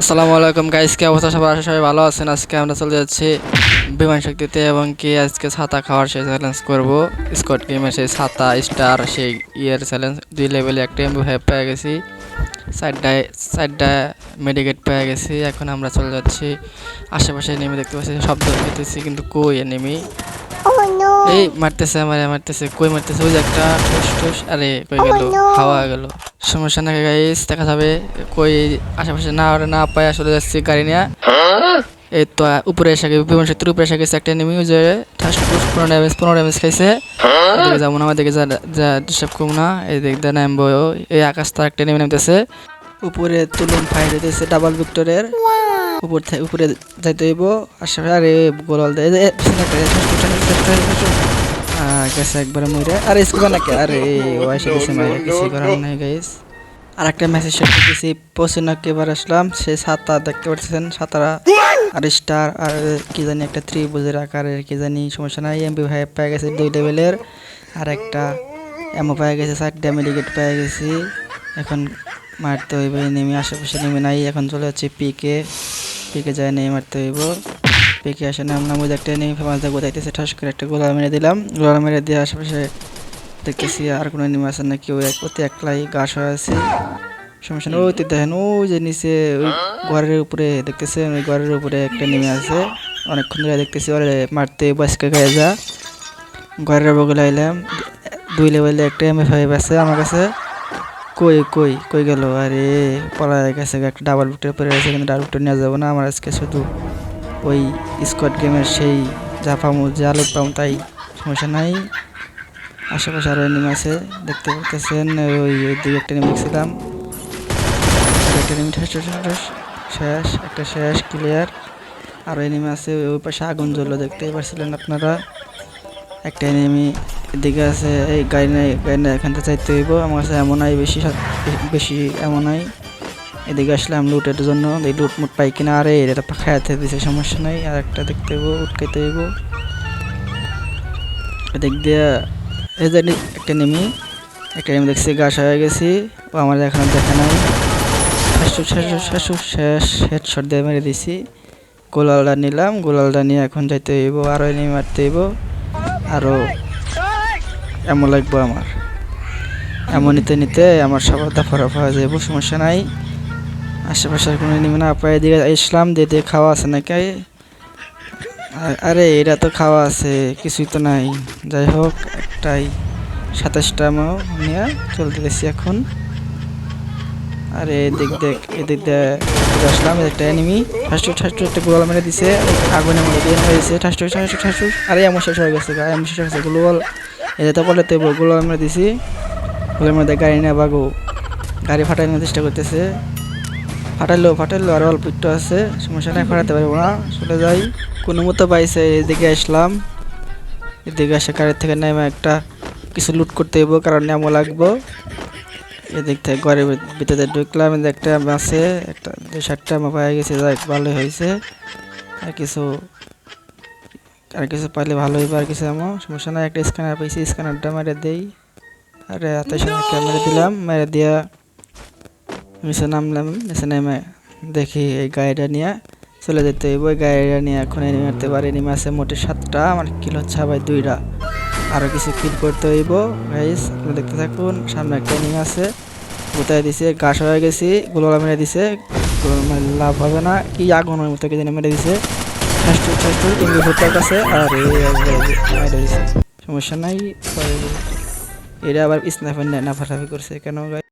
আসসালামু আলাইকুম গাইস কি অবস্থা? সবার আশা সবাই ভালো আছেন। আজকে আমরা চলে যাচ্ছি বিমান শক্তিতে এবং কি আজকে ছাতা খাওয়ার সেই চ্যালেঞ্জ করব। স্কট গেমের সেই ছাতা স্টার সেই ইয়ের চ্যালেঞ্জ দুই লেভেলে একটা এমবি ফাইভ পেয়ে গেছি। সাইডটায় সাইডটায় মেডিকেট পেয়ে গেছি। এখন আমরা চলে যাচ্ছি। আশেপাশে নেমে দেখতে পাচ্ছি শব্দ পেতেছি কিন্তু কই নেমে Oh এই মারতেছে আমার মারতেছে কই মারতেছে? ওই যে একটা ঠুস ঠুস আরে কই গেল? Oh. হাওয়া গেল। সমস্যা না গাইস দেখা যাবে কই আশেপাশে না আর না পায় চলে যাচ্ছি গাড়ি নিয়ে এই তো উপরে এসে গেছে বিমান শক্তির উপরে এসে গেছে একটা নেমে যে ঠাস ঠুস পনেরো ড্যামেজ পনেরো ড্যামেজ খাইছে এদিকে যাব না আমাদেরকে যা যা ডিস্টার্ব করব না এদিক দিয়ে নামবো এই আকাশ তার একটা নেমে নামতেছে উপরে তুলুন ফাইট হইতেছে ডাবল ভিক্টরের উপর উপরে যাইতে হইব আশেপাশে আরে গোলাল দেয় গেছে একবারে মরে আরে স্কুবা নাকি? আরে ও গেছে মাইরে, কিছু করার নাই গাইস আর একটা মেসেজ শেয়ার করতেছি পশ্চিমকে এবার আসলাম, সে সাতটা দেখতে পাচ্ছেন সাতারা আর স্টার আর কি জানি একটা ত্রিভুজের আকারের, কি জানি সমস্যা নাই এমপি ভাই পেয়ে গেছে দুই লেভেলের আর একটা এমও পেয়ে গেছে, চারটা মেডিকেট পেয়ে গেছি। এখন মারতে হইবে নেমে আশেপাশে নেমে নাই, এখন চলে যাচ্ছে পিকে পিকে যায় নেমে মারতে হইব। পিকে আসে নাম নাম একটা নেমে দেখব দেখতেছে ঠাস করে একটা গোলা মেরে দিলাম। গোলা মেরে দিয়ে আশেপাশে দেখতেছি আর কোনো এনিমি আছে নাকি, ওই এক অতি একলাই গাছ হয়ে আছে। সমস্যা নেই। ওই তো দেখেন, ওই যে নিচে, ওই ঘরের উপরে দেখতেছেন ওই ঘরের উপরে একটা নেমে আছে। অনেকক্ষণ ধরে দেখতেছি, ওরে মারতে বাসকে গায়ে যা। ঘরের বগলে আইলাম। দুই লেভেলে একটা এম ফাইভ আছে আমার কাছে। কই কই কই গেল? আরে পলা গেছে, একটা ডাবল বুকটার পরে আছে, কিন্তু ডাবল বুকটা নিয়ে যাব না, আমার আজকে শুধু ওই স্কট গেমের সেই যা পামু, যা লোক পামু তাই সমস্যা নাই। আশেপাশে আরও এনিমি আছে, দেখতে পাচ্ছেন ওই দিকে একটা নেমে দেখছিলাম। একটা শেষ একটা শেষ ক্লিয়ার আরও এনিমি আছে, ওই পাশে আগুন জ্বললো, দেখতেই পারছিলেন আপনারা। একটা এনিমি এদিকে আছে, এই গাড়ি নাই গাড়ি নাই, এখান থেকে চাইতে হইব, আমার কাছে এমন নাই, বেশি বেশি এমন নাই। এদিকে আসলাম লুটের জন্য। এই লুট মুট পাই কিনা? আরে এটা খায়াতে দিছে, সমস্যা নাই। আর একটা দেখতে হইব, উটকাইতে হইব। এদিক দিয়ে এই যে একটা নেমি। একটা নেমি দেখছি গাছ হয়ে গেছি। ও আমার এখনও দেখা নাই। শাশু শেষ হেডশট দিয়ে মেরে দিছি। গোলালটা নিলাম, গোলালটা নিয়ে এখন যাইতে হইব আরও নেমে মারতে হইব। আরও এমন লাগবো আমার। এমন নিতে নিতে, আমার সবার দফা রফা হয়ে যাব সমস্যা নাই। আশেপাশের কোনো নেমে না পায়ে দিকে ইসলাম দিয়ে খাওয়া আছে নাকি? আরে এটা তো খাওয়া আছে, কিছুই তো নাই। যাই হোক, একটাই সাতাশটা মাও নিয়ে চলতে গেছি এখন। আরে এদিক দেখ, এদিক দিয়ে আসলাম একটা এনিমি ঠাসটু ঠাসটু একটা গোলাল মেরে দিছে। আগুনে মেরে দিয়ে দিছে। ঠাসটু ঠাসটু ঠাসটু আরে, এমন শেষ হয়ে গেছে এমন শেষ হয়ে গেছে গোলাল এটা তো বলে তো গোলাল মেরে দিছি। গোলাল মধ্যে গাড়ি নিয়ে বাগো। গাড়ি ফাটানোর চেষ্টা করতেছে। ফাটাইলো ফাটাইলো, আর অল্প একটু আছে। সমস্যা নাই, ফাটাতে পারব না। চলে যাই। কোনো মতো পাইছে, এদিকে আসলাম। এদিকে আসে গাড়ি থেকে নেমে একটা কিছু লুট করতে হইব, কারণ নেমো লাগবো। এদিক থেকে ঘরের ভিতরে ঢুকলাম একটা আছে, একটা দুই চারটা আমার পায়ে গেছে যাই ভালোই হয়েছে। আর কিছু আর কিছু পাইলে ভালো হইবে, আর কিছু এমন সমস্যা নাই, একটা স্ক্যানার পাইছি স্ক্যানারটা মেরে দেই। আরে, হাতের সামনে ক্যামেরা দিলাম, মেরে দিয়া নিচে নামলাম নিচে নেমে দেখি এই গাড়িটা নিয়ে চলে যেতে হইব ওই গাড়িটা নিয়ে এখন এনিমে মারতে পারি এনিমে মাসে মোটে সাতটা আমার কিল হচ্ছে আবার দুইটা আরও কিছু কিল করতে হইব গাইস আপনারা দেখতে থাকুন সামনে একটা এনিমে আছে গোতায় দিছে গাছ হয়ে গেছি গোলা মেরে দিছে লাভ হবে না কি আগুন আগুনের মতো কি জানি মেরে দিছে ফার্স্ট ইংলিশ ভোটার কাছে আর এই মেরে দিছে সমস্যা নাই এটা আবার স্নাইপার না ফাটাফি করছে কেন গাই